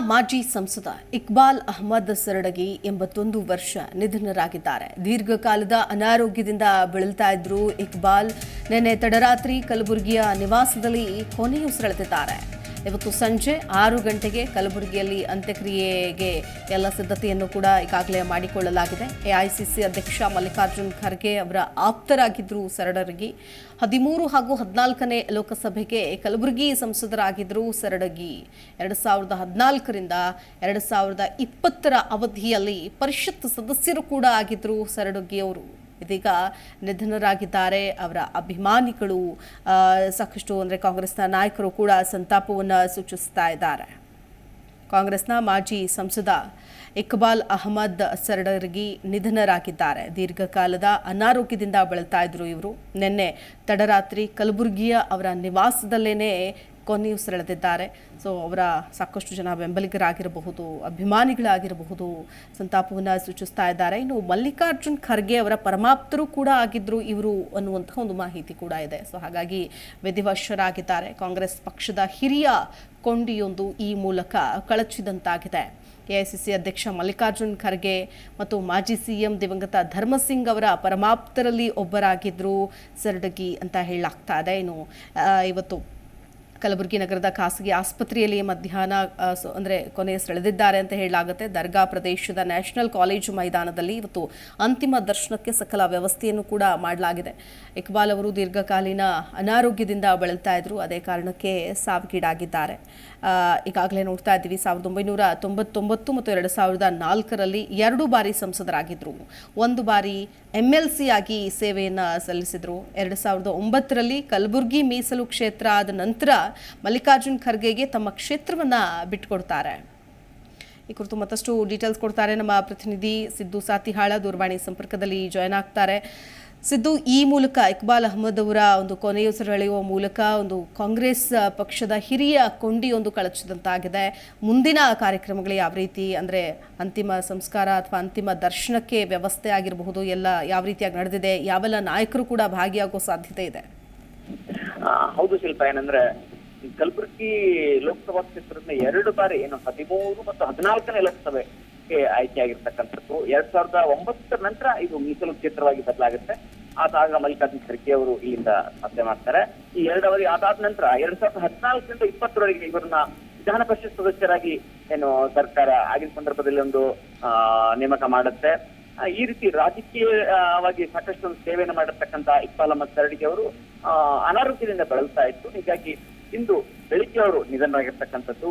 ಮಾಜಿ ಸಂಸದ ಇಕ್ಬಾಲ್ ಅಹಮದ್ ಸರಡಗಿ ಎಂಬತ್ತೊಂದು ವರ್ಷ ನಿಧನರಾಗಿದ್ದಾರೆ. ದೀರ್ಘಕಾಲದ ಅನಾರೋಗ್ಯದಿಂದ ಬಳಲ್ತಾ ಇದ್ರು ಇಕ್ಬಾಲ್ ನಿನ್ನೆ ತಡರಾತ್ರಿ ಕಲಬುರಗಿಯ ನಿವಾಸದಲ್ಲಿ ಕೊನೆಯುಸಿರೆಳೆದಿದ್ದಾರೆ. ಇವತ್ತು ಸಂಜೆ ಆರು ಗಂಟೆಗೆ ಕಲಬುರಗಿಯಲ್ಲಿ ಅಂತ್ಯಕ್ರಿಯೆಗೆ ಎಲ್ಲ ಸಿದ್ಧತೆಯನ್ನು ಕೂಡ ಈಗಾಗಲೇ ಮಾಡಿಕೊಳ್ಳಲಾಗಿದೆ. ಎಐಸಿಸಿ ಅಧ್ಯಕ್ಷ ಮಲ್ಲಿಕಾರ್ಜುನ್ ಖರ್ಗೆ ಅವರ ಆಪ್ತರಾಗಿದ್ದರು ಸರಡರಗಿ, ಹದಿಮೂರು ಹಾಗೂ ಹದಿನಾಲ್ಕನೇ ಲೋಕಸಭೆಗೆ ಕಲಬುರಗಿ ಸಂಸದರಾಗಿದ್ದರು ಸರಡಗಿ. ಎರಡು ಸಾವಿರದ ಹದಿನಾಲ್ಕರಿಂದ ಎರಡು ಸಾವಿರದ ಇಪ್ಪತ್ತರ ಅವಧಿಯಲ್ಲಿ ಪರಿಷತ್ ಸದಸ್ಯರು ಕೂಡ ಆಗಿದ್ದರು ಸರಡಗಿ ಅವರು ಇದೀಗ ನಿಧನರಾಗಿದ್ದಾರೆ. ಅವರ ಅಭಿಮಾನಿಗಳು ಸಾಕಷ್ಟು ಅಂದರೆ ಕಾಂಗ್ರೆಸ್ನ ನಾಯಕರು ಕೂಡ ಸಂತಾಪವನ್ನು ಸೂಚಿಸ್ತಾ ಇದ್ದಾರೆ. ಕಾಂಗ್ರೆಸ್ನ ಮಾಜಿ ಸಂಸದ ಇಕ್ಬಾಲ್ ಅಹಮದ್ ಸರಡರ್ಗಿ ನಿಧನರಾಗಿದ್ದಾರೆ. ದೀರ್ಘಕಾಲದ ಅನಾರೋಗ್ಯದಿಂದ ಬಳಲ್ತಾ ಇದ್ರು ಇವರು. ನಿನ್ನೆ ತಡರಾತ್ರಿ ಕಲಬುರಗಿಯ ಅವರ ನಿವಾಸದಲ್ಲೇನೆ ಕೊನೆಯುಸಿರೆಳೆದಿದ್ದಾರೆ ಸೊ ಅವರ ಸಾಕಷ್ಟು ಜನ ಬೆಂಬಲಿಗರಾಗಿರಬಹುದು, ಅಭಿಮಾನಿಗಳಾಗಿರಬಹುದು, ಸಂತಾಪವನ್ನು ಸೂಚಿಸ್ತಾ ಇದ್ದಾರೆ. ಇನ್ನು ಮಲ್ಲಿಕಾರ್ಜುನ್ ಖರ್ಗೆ ಅವರ ಪರಮಾಪ್ತರು ಕೂಡ ಆಗಿದ್ರು ಇವರು ಅನ್ನುವಂತಹ ಒಂದು ಮಾಹಿತಿ ಕೂಡ ಇದೆ. ಸೊ ಹಾಗಾಗಿ ವಿಧಿವಶರಾಗಿದ್ದಾರೆ. ಕಾಂಗ್ರೆಸ್ ಪಕ್ಷದ ಹಿರಿಯ ಕೊಂಡಿಯೊಂದು ಈ ಮೂಲಕ ಕಳಚಿದಂತಾಗಿದೆ. ಎಐಸಿಸಿ ಅಧ್ಯಕ್ಷ ಮಲ್ಲಿಕಾರ್ಜುನ್ ಖರ್ಗೆ ಮತ್ತು ಮಾಜಿ ಸಿಎಂ ದಿವಂಗತ ಧರ್ಮಸಿಂಗ್ ಅವರ ಪರಮಾಪ್ತರಲ್ಲಿ ಒಬ್ಬರಾಗಿದ್ದರು ಸರಡಗಿ ಅಂತ ಹೇಳಲಾಗ್ತಾ ಇದೆ. ಇನ್ನು ಇವತ್ತು ಕಲಬುರಗಿ ನಗರದ ಖಾಸಗಿ ಆಸ್ಪತ್ರೆಯಲ್ಲಿ ಮಧ್ಯಾಹ್ನ ಅಂದರೆ ಕೊನೆಯ ಸೆಳೆದಿದ್ದಾರೆ ಅಂತ ಹೇಳಲಾಗುತ್ತೆ. ದರ್ಗಾ ಪ್ರದೇಶದ ನ್ಯಾಷನಲ್ ಕಾಲೇಜು ಮೈದಾನದಲ್ಲಿ ಇವತ್ತು ಅಂತಿಮ ದರ್ಶನಕ್ಕೆ ಸಕಲ ವ್ಯವಸ್ಥೆಯನ್ನು ಕೂಡ ಮಾಡಲಾಗಿದೆ. ಇಕ್ಬಾಲ್ ಅವರು ದೀರ್ಘಕಾಲೀನ ಅನಾರೋಗ್ಯದಿಂದ ಬಳಲ್ತಾ ಇದ್ರು. ಅದೇ ಕಾರಣಕ್ಕೆ ಸಾವಿಗೀಡಾಗಿದ್ದಾರೆ. ಈಗಾಗಲೇ ನೋಡ್ತಾ ಇದ್ದೀವಿ, ಸಾವಿರದ ಒಂಬೈನೂರ ತೊಂಬತ್ತೊಂಬತ್ತು ಮತ್ತು ಎರಡು ಸಾವಿರದ ನಾಲ್ಕರಲ್ಲಿ ಎರಡು ಬಾರಿ ಸಂಸದರಾಗಿದ್ದರು ಒಂದು ಬಾರಿ ಎಂ ಎಲ್ ಸಿ ಆಗಿ ಸೇವೆಯನ್ನು ಸಲ್ಲಿಸಿದರು. ಎರಡು ಸಾವಿರದ ಒಂಬತ್ತರಲ್ಲಿ ಕಲಬುರಗಿ ಮೀಸಲು ಕ್ಷೇತ್ರ ಆದ ನಂತರ ಮಲ್ಲಿಕಾರ್ಜುನ್ ಖರ್ಗೆಗೆ ತಮ್ಮ ಕ್ಷೇತ್ರವನ್ನು ಬಿಟ್ಟುಕೊಡ್ತಾರೆ ಈ ಕುರಿತು ಮತ್ತಷ್ಟು ಡೀಟೇಲ್ಸ್ ಕೊಡ್ತಾರೆ ನಮ್ಮ ಪ್ರತಿನಿಧಿ ಸಿದ್ದು ಸಾತಿಹಾಳ ದೂರವಾಣಿ ಸಂಪರ್ಕದಲ್ಲಿ ಜಾಯ್ನ್ ಆಗ್ತಾರೆ. ಸಿದ್ದು, ಈ ಮೂಲಕ ಇಕ್ಬಾಲ್ ಅಹಮದ್ ಅವರ ಒಂದು ಕೊನೆಯುಸಿರೆಳೆಯುವ ಮೂಲಕ ಒಂದು ಕಾಂಗ್ರೆಸ್ ಪಕ್ಷದ ಹಿರಿಯ ಕೊಂಡಿಯೊಂದು ಕಳಚಿದಂತಾಗಿದೆ. ಮುಂದಿನ ಕಾರ್ಯಕ್ರಮಗಳು ಯಾವ ರೀತಿ ಅಂದರೆ ಅಂತಿಮ ಸಂಸ್ಕಾರ ಅಥವಾ ಅಂತಿಮ ದರ್ಶನಕ್ಕೆ ವ್ಯವಸ್ಥೆ ಆಗಿರಬಹುದು, ಎಲ್ಲ ಯಾವ ರೀತಿಯಾಗಿ ನಡೆದಿದೆ, ಯಾವೆಲ್ಲ ನಾಯಕರು ಕೂಡ ಭಾಗಿಯಾಗೋ ಸಾಧ್ಯತೆ ಇದೆ? ಹೌದು ಶಿಲ್ಪ, ಏನಂದ್ರೆ ಕಲಬುರಗಿ ಲೋಕಸಭಾ ಕ್ಷೇತ್ರದಿಂದ ಎರಡು ಬಾರಿ ಏನು ಹದಿಮೂರು ಮತ್ತು ಹದಿನಾಲ್ಕನೇ ಲೋಕಸಭೆಗೆ ಆಯ್ಕೆಯಾಗಿರ್ತಕ್ಕಂಥದ್ದು. ಎರಡ್ ಸಾವಿರದ ಒಂಬತ್ತರ ನಂತರ ಇದು ಮೀಸಲು ಕ್ಷೇತ್ರವಾಗಿ ಬದಲಾಗುತ್ತೆ. ಆದಾಗ ಮಲ್ಲಿಕಾರ್ಜುನ ಖರ್ಗೆ ಅವರು ಇಲ್ಲಿಂದ ಸ್ಪರ್ಧೆ ಮಾಡ್ತಾರೆ. ಈ ಎರಡು ಅವಧಿ ಅದಾದ ನಂತರ ಎರಡ್ ಸಾವಿರದ ಹದಿನಾಲ್ಕರಿಂದ ಇಪ್ಪತ್ತರವರೆಗೆ ಇವರನ್ನ ವಿಧಾನ ಪರಿಷತ್ ಸದಸ್ಯರಾಗಿ ಏನು ಸರ್ಕಾರ ಆಗಿನ ಸಂದರ್ಭದಲ್ಲಿ ಒಂದು ನೇಮಕ ಮಾಡುತ್ತೆ. ಈ ರೀತಿ ರಾಜಕೀಯವಾಗಿ ಸಾಕಷ್ಟು ಸೇವೆಯನ್ನು ಮಾಡಿರ್ತಕ್ಕಂತ ಇಕ್ಬಾಲ್ ಅಹಮದ್ ಕರಡಿಗೆ ಅವರು ಅನಾರೋಗ್ಯದಿಂದ ಬಳಲ್ತಾ ಇತ್ತು. ಹೀಗಾಗಿ ಇಂದು ಬೆಳಿಗ್ಗೆ ಅವರು ನಿಧನರಾಗಿರ್ತಕ್ಕಂಥದ್ದು.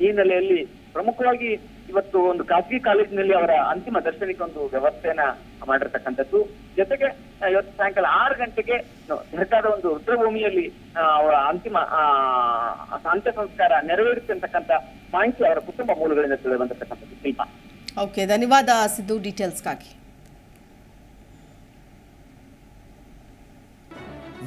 ಈ ನೆಲೆಯಲ್ಲಿ ಪ್ರಮುಖವಾಗಿ ಇವತ್ತು ಒಂದು ಖಾಸಗಿ ಕಾಲೇಜಿನಲ್ಲಿ ಅವರ ಅಂತಿಮ ದರ್ಶನಕ್ಕೆ ಒಂದು ವ್ಯವಸ್ಥೆಯನ್ನ ಮಾಡಿರ್ತಕ್ಕಂಥದ್ದು. ಜೊತೆಗೆ ಇವತ್ತು ಸಾಯಂಕಾಲ ಆರು ಗಂಟೆಗೆ ಸರ್ಕಾರದ ಒಂದು ರುದ್ರಭೂಮಿಯಲ್ಲಿ ಅವರ ಅಂತಿಮ ಆ, ಅಂತ್ಯ ಸಂಸ್ಕಾರ ನೆರವೇರಿಸಿರ್ತಕ್ಕಂಥ ಮಾಹಿತಿ ಅವರ ಕುಟುಂಬ ಮೂಲಗಳಿಂದ ತಿಳಿದು ಬಂದಿರತಕ್ಕಂಥದ್ದು. ಶಿಲ್ಪ. ಓಕೆ ಧನ್ಯವಾದ ಸಿದ್ದು ಡೀಟೇಲ್ಸ್ಗಾಗಿ